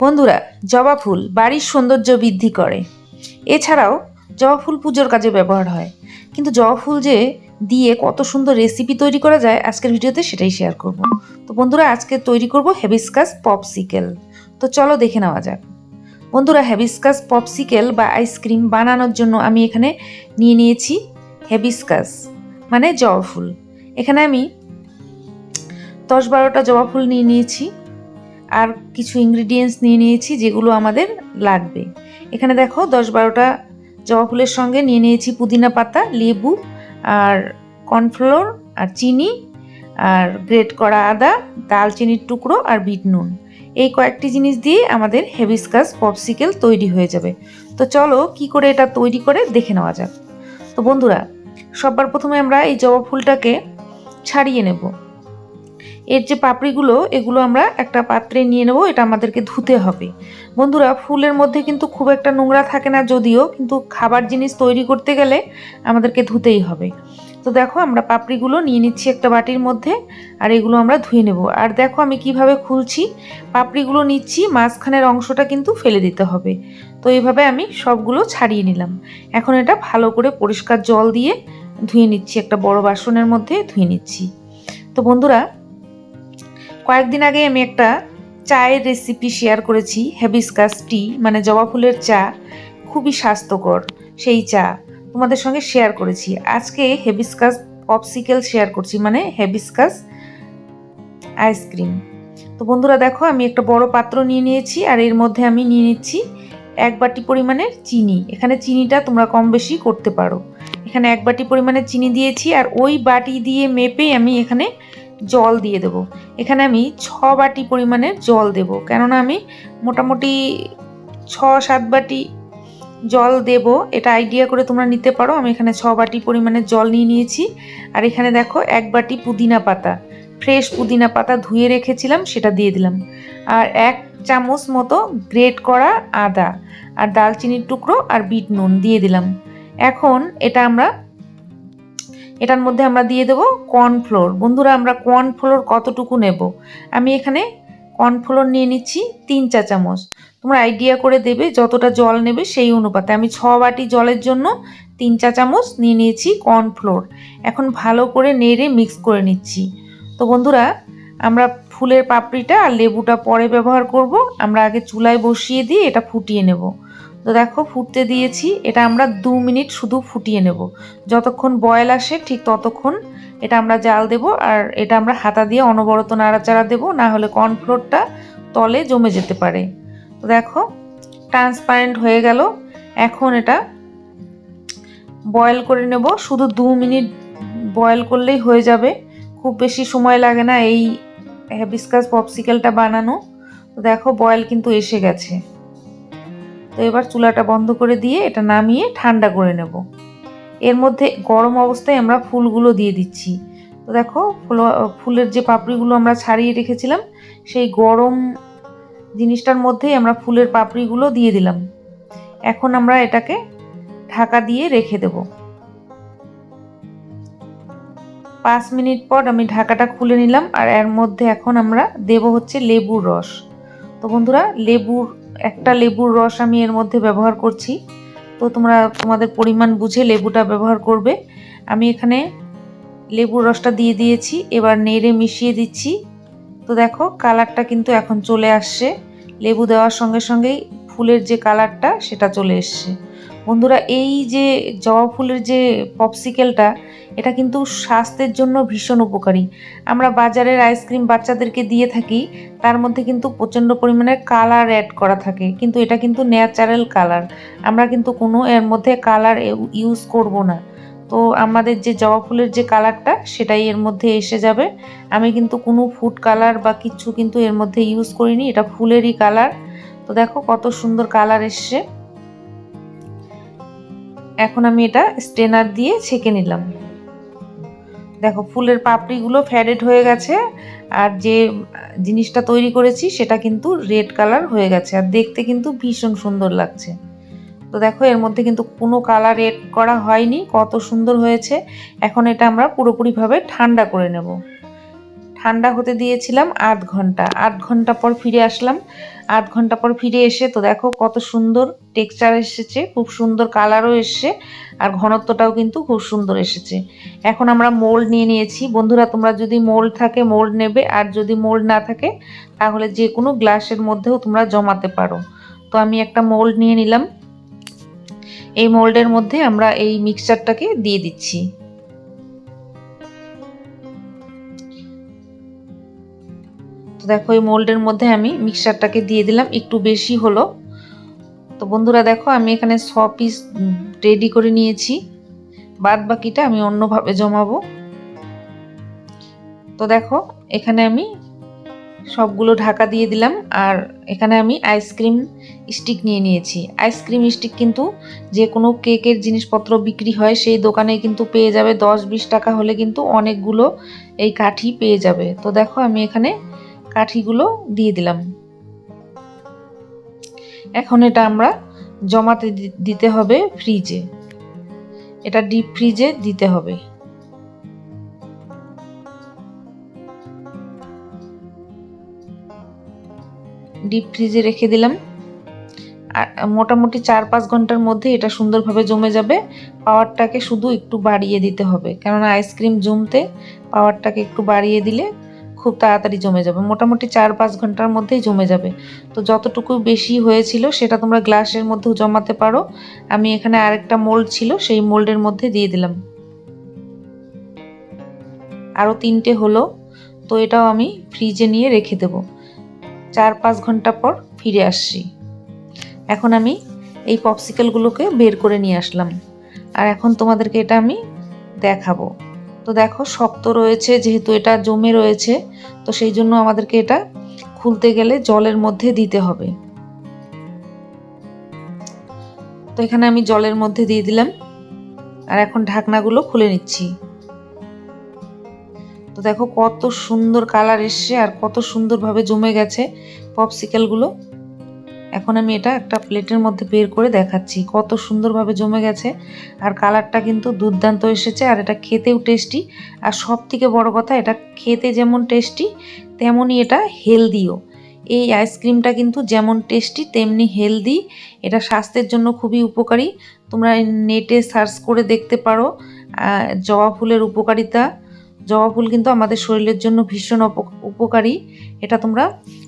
বন্ধুরা, জবা ফুল বাড়ির সৌন্দর্য বৃদ্ধি করে। এছাড়াও জবা ফুল পুজোর কাজে ব্যবহার হয়। কিন্তু জবা ফুল যে দিয়ে কত সুন্দর রেসিপি তৈরি করা যায়, আজকের ভিডিওতে সেটাই শেয়ার করব। তো বন্ধুরা, আজকে তৈরি করব হেবিসকাস পপসিকেল তো চলো দেখে নেওয়া যাক। বন্ধুরা হেবিসকাস পপসিকেল বা আইসক্রিম বানানোর জন্য আমি এখানে নিয়ে নিয়েছি হেবিসকাস মানে জবা ফুল। এখানে আমি দশ বারোটা জবা ফুল নিয়ে নিয়েছি। আর কিছু ইনগ্রিডিয়েন্টস নিয়ে নিয়েছি যেগুলো আমাদের লাগবে। এখানে দেখো দশ বারোটা জবা ফুলের সঙ্গে নিয়ে নিয়েছি পুদিনা পাতা, লেবু আর কর্নফ্লোর আর চিনি আর গ্রেট করা আদা দালচিনির টুকরো আর বিট নুন। এই কয়েকটি জিনিস দিয়ে আমাদের হেবিসকাস পপসিকেল তৈরি হয়ে যাবে। তো চলো কি করে এটা তৈরি করে দেখে নেওয়া যাক। তো বন্ধুরা, সবার প্রথমে আমরা এই জবা ফুলটাকে ছাড়িয়ে নেব। এর যে পাপড়িগুলো, এগুলো আমরা একটা পাত্রে নিয়ে নেব, এটা আমাদেরকে ধুতে হবে। বন্ধুরা, ফুলের মধ্যে কিন্তু খুব একটা নোংরা থাকে না যদিও, কিন্তু খাবার জিনিস তৈরি করতে গেলে আমাদেরকে ধুতেই হবে। তো দেখো, আমরা পাপড়িগুলো নিয়ে নিচ্ছি একটা বাটির মধ্যে, আর এগুলো আমরা ধুয়ে নেব। আর দেখো, আমি কীভাবে খুলছি। পাপড়িগুলো নিচ্ছি, মাঝখানের অংশটা কিন্তু ফেলে দিতে হবে। তো এইভাবে আমি সবগুলো ছাড়িয়ে নিলাম। এখন এটা ভালো করে পরিষ্কার জল দিয়ে ধুয়ে নিচ্ছি, একটা বড় বাসনের মধ্যে ধুয়ে নিচ্ছি। তো বন্ধুরা কয়েকদিন আগে আমি একটা চায়ের রেসিপি শেয়ার করেছি হেবিসকাস টি মানে জবা ফুলের চা। খুবই স্বাস্থ্যকর সেই চা তোমাদের সঙ্গে শেয়ার করেছি। আজকে হেবিসকাস পপসিকেল শেয়ার করছি মানে হেবিসকাস আইসক্রিম তো বন্ধুরা দেখো, আমি একটা বড় পাত্র নিয়ে নিয়েছি আর এর মধ্যে আমি নিয়ে নিচ্ছি এক বাটি পরিমাণের চিনি। এখানে চিনিটা তোমরা কম বেশি করতে পারো। এখানে এক বাটি পরিমাণের চিনি দিয়েছি আর ওই বাটি দিয়ে মেপেই আমি এখানে জল দিয়ে দেব। এখানে আমি ছ বাটি পরিমাণের জল দেব। কেননা আমি মোটামুটি ছ, সাত বাটি জল দেব। এটা আইডিয়া করে তোমরা নিতে পারো। আমি এখানে ছ বাটি পরিমাণের জল নিয়ে নিয়েছি। আর এখানে দেখো, এক বাটি পুদিনা পাতা। ফ্রেশ পুদিনা পাতা ধুয়ে রেখেছিলাম, সেটা দিয়ে দিলাম। আর এক চামচ মতো গ্রেট করা আদা। আর দালচিনির টুকরো আর বিট নুন দিয়ে দিলাম। এখন এটা আমরা এটার মধ্যে আমরা দিয়ে দেবো কর্নফ্লোর। বন্ধুরা, আমরা কর্নফ্লোর কতটুকু নেব? আমি এখানে কর্নফ্লোর নিয়ে নিচ্ছি তিন চা চামচ। তোমরা আইডিয়া করে দেবে, যতটা জল নেবে সেই অনুপাতে। আমি ছ বাটি জলের জন্য তিন চা চামচ নিয়ে নিয়েছি কর্নফ্লোর। এখন ভালো করে নেড়ে মিক্স করে নিচ্ছি। তো বন্ধুরা, আমরা ফুলের পাপড়িটা আর লেবুটা পরে ব্যবহার করব। আমরা আগে চুলায় বসিয়ে দিয়ে এটা ফুটিয়ে নেব। তো দেখো, ফুটতে দিয়েছি। এটা আমরা দু মিনিট শুধু ফুটিয়ে নেব। যতক্ষণ বয়েল আসে, ঠিক ততক্ষণ এটা আমরা জাল দেব আর এটা আমরা হাতা দিয়ে অনবরত নাড়াচাড়া দেব, না হলে কর্নফ্লোরটা তলে জমে যেতে পারে। তো দেখো ট্রান্সপারেন্ট হয়ে গেল। এখন এটা বয়েল করে নেব। শুধু দু মিনিট বয়েল করলেই হয়ে যাবে। খুব বেশি সময় লাগে না এই হ্যাবিসকাস পপসিকেলটা বানানো। তো দেখো, বয়েল কিন্তু এসে গেছে। তো এবার চুলাটা বন্ধ করে দিয়ে এটা নামিয়ে ঠান্ডা করে নেব। এর মধ্যে গরম অবস্থায় আমরা ফুলগুলো দিয়ে দিচ্ছি। তো দেখো, ফুল, ফুলের যে পাপড়িগুলো আমরা ছাড়িয়ে রেখেছিলাম, সেই গরম জিনিসটার মধ্যেই আমরা ফুলের পাপড়িগুলো দিয়ে দিলাম। এখন আমরা এটাকে ঢাকা দিয়ে রেখে দেব। পাঁচ মিনিট পর আমি ঢাকাটা খুলে নিলাম, আর এর মধ্যে এখন আমরা দেব হচ্ছে লেবুর রস। তো বন্ধুরা, লেবুর একটা লেবুর রস আমি এর মধ্যে ব্যবহার করছি। তো তোমরা, তোমাদের পরিমাণ বুঝে লেবুটা ব্যবহার করবে। আমি এখানে লেবুর রসটা দিয়ে দিয়েছি, এবার নেড়ে মিশিয়ে দিচ্ছি। তো দেখো, কালারটা কিন্তু এখন চলে আসছে। লেবু দেওয়ার সঙ্গে সঙ্গেই ফুলের যে কালারটা, সেটা চলে এসছে। বন্ধুরা, এই যে জবা ফুলের যে পপসিকেলটা এটা কিন্তু স্বাস্থ্যের জন্য ভীষণ উপকারী। আমরা বাজারের আইসক্রিম বাচ্চাদেরকে দিয়ে থাকি, তার মধ্যে কিন্তু প্রচণ্ড পরিমাণে কালার অ্যাড করা থাকে। কিন্তু এটা কিন্তু ন্যাচারাল কালার আমরা কিন্তু কোনো এর মধ্যে কালার ইউজ করব না। তো আমাদের যে জবা ফুলের যে কালারটা সেটাই এর মধ্যে এসে যাবে। আমি কিন্তু কোনো ফুড কালার বা কিছু কিন্তু এর মধ্যে ইউজ করিনি, এটা ফুলেরই কালার তো দেখো কত সুন্দর কালার এসছে। এখন আমি এটা স্টেনার দিয়ে ছেঁকে নিলাম। দেখো, ফুলের পাপড়িগুলো ফ্যাডেড হয়ে গেছে, আর যে জিনিসটা তৈরি করেছি সেটা কিন্তু রেড কালার হয়ে গেছে, আর দেখতে কিন্তু ভীষণ সুন্দর লাগছে। তো দেখো, এর মধ্যে কিন্তু কোনো কালার এড করা হয়নি, কত সুন্দর হয়েছে। এখন এটা আমরা পুরোপুরিভাবে ঠান্ডা করে নেব। ঠান্ডা হতে দিয়েছিলাম আধ ঘণ্টা। আধ ঘণ্টা পর ফিরে আসলাম। আধ ঘণ্টা পর ফিরে এসে তো দেখো কত সুন্দর টেক্সচার এসেছে, খুব সুন্দর কালারও এসছে আর ঘনত্বটাও কিন্তু খুব সুন্দর এসেছে। এখন আমরা মোল্ড নিয়ে নিয়েছি। বন্ধুরা, তোমরা যদি মোল্ড থাকে মোল্ড নেবে। আর যদি মোল্ড না থাকে, তাহলে যে কোনো গ্লাসের মধ্যেও তোমরা জমাতে পারো। তো আমি একটা মোল্ড নিয়ে নিলাম। এই মোল্ডের মধ্যে আমরা এই মিক্সচারটাকে দিয়ে দিচ্ছি। দেখো, এই মোল্ডের মধ্যে আমি মিক্সারটাকে দিয়ে দিলাম, একটু বেশি হলো। তো বন্ধুরা দেখো, আমি এখানে ছ পিস রেডি করে নিয়েছি। বাদ বাকিটা আমি অন্যভাবে জমাবো। তো দেখো, এখানে আমি সবগুলো ঢাকা দিয়ে দিলাম, আর এখানে আমি আইসক্রিম স্টিক নিয়ে নিয়েছি। আইসক্রিম স্টিক কিন্তু যে কোনো কেকের জিনিসপত্র বিক্রি হয়, সেই দোকানে কিন্তু পেয়ে যাবে। দশ বিশ টাকা হলে কিন্তু অনেকগুলো এই কাঠি পেয়ে যাবে। তো দেখো, আমি এখানে কাঠিগুলো দিয়ে দিলাম। এখন এটা আমরা জমাতে দিতে হবে ফ্রিজে এটা ডিপ ফ্রিজে দিতে হবে। ডিপ ফ্রিজে রেখে দিলাম। আর মোটামুটি চার পাঁচ ঘণ্টার মধ্যে এটা সুন্দরভাবে জমে যাবে। পাওয়ারটাকে শুধু একটু বাড়িয়ে দিতে হবে। কেননা আইসক্রিম জমতে পাওয়ারটাকে একটু বাড়িয়ে দিলে খুব তাড়াতাড়ি জমে যাবে। মোটামুটি চার পাঁচ ঘণ্টার মধ্যেই জমে যাবে। তো যতটুকু বেশি হয়েছিল সেটা তোমরা গ্লাসের মধ্যেও জমাতে পারো। আমি এখানে আরেকটা মোল্ড ছিল, সেই মোল্ডের মধ্যে দিয়ে দিলাম। আরও তিনটে হলো, তো এটাও আমি ফ্রিজে নিয়ে রেখে দেব। চার পাঁচ ঘণ্টা পর ফিরে আসছি। এখন আমি এই পপসিকেলগুলোকে বের করে নিয়ে আসলাম। আর এখন তোমাদেরকে এটা আমি দেখাবো। তো দেখো, শক্ত রয়েছে, যেহেতু এটা জমে রয়েছে, তো সেই জন্য আমাদেরকে এটা খুলতে গেলে জলের মধ্যে দিতে হবে। তো এখানে আমি জলের মধ্যে দিয়ে দিলাম, আর এখন ঢাকনাগুলো খুলে নিচ্ছি। তো দেখো কত সুন্দর কালার এসছে, আর কত সুন্দরভাবে জমে গেছে পপসিকেলগুলো। এখন আমি এটা একটা প্লেটের মধ্যে বের করে দেখাচ্ছি। কত সুন্দরভাবে জমে গেছে। আর কালারটা কিন্তু দুর্দান্ত এসেছে, আর এটা খেতেও টেস্টি। আর সব থেকে বড় কথা, এটা খেতে যেমন টেস্টি, তেমনই এটা হেলদিও। এই আইসক্রিমটা কিন্তু যেমন টেস্টি, তেমনি হেলদি। এটা স্বাস্থ্যের জন্য খুবই উপকারী। তোমরা নেটে সার্চ করে দেখতে পারো জবা ফুলের উপকারিতা। জবা ফুল কিন্তু আমাদের শরীরের জন্য ভীষণ উপকারী। এটা তোমরা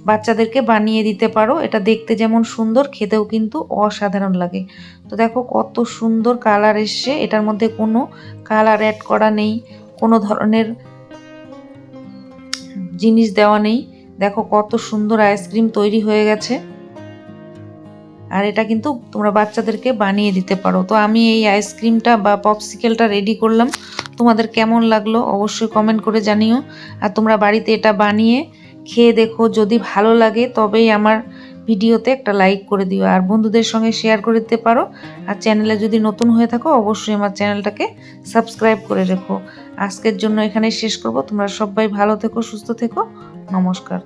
বাচ্চাদেরকে বানিয়ে দিতে পারো। এটা দেখতে যেমন সুন্দর, খেতেও কিন্তু অসাধারণ লাগে। তো দেখো কত সুন্দর কালার এসছে। এটার মধ্যে কোনো কালার অ্যাড করা নেই। কোনো ধরনের জিনিস দেওয়া নেই। দেখো কত সুন্দর আইসক্রিম তৈরি হয়ে গেছে। আর এটা কিন্তু তোমরা বাচ্চাদেরকে বানিয়ে দিতে পারো। তো আমি এই আইসক্রিমটা বা পপসিকেলটা রেডি করলাম। তোমাদের কেমন লাগল অবশ্যই কমেন্ট করে জানিও। আর তোমরা বাড়িতে এটা বানিয়ে খেয়ে দেখো, যদি ভালো লাগে তবেই আমার ভিডিওতে একটা লাইক করে দিও। আর বন্ধুদের সঙ্গে শেয়ার করে দিতে পারো। আর চ্যানেলে যদি নতুন হয়ে থাকো, অবশ্যই আমার চ্যানেলটাকে সাবস্ক্রাইব করে রেখো। আজকের জন্য এখানে শেষ করব। তোমরা সবাই ভালো থেকো, সুস্থ থেকো। নমস্কার।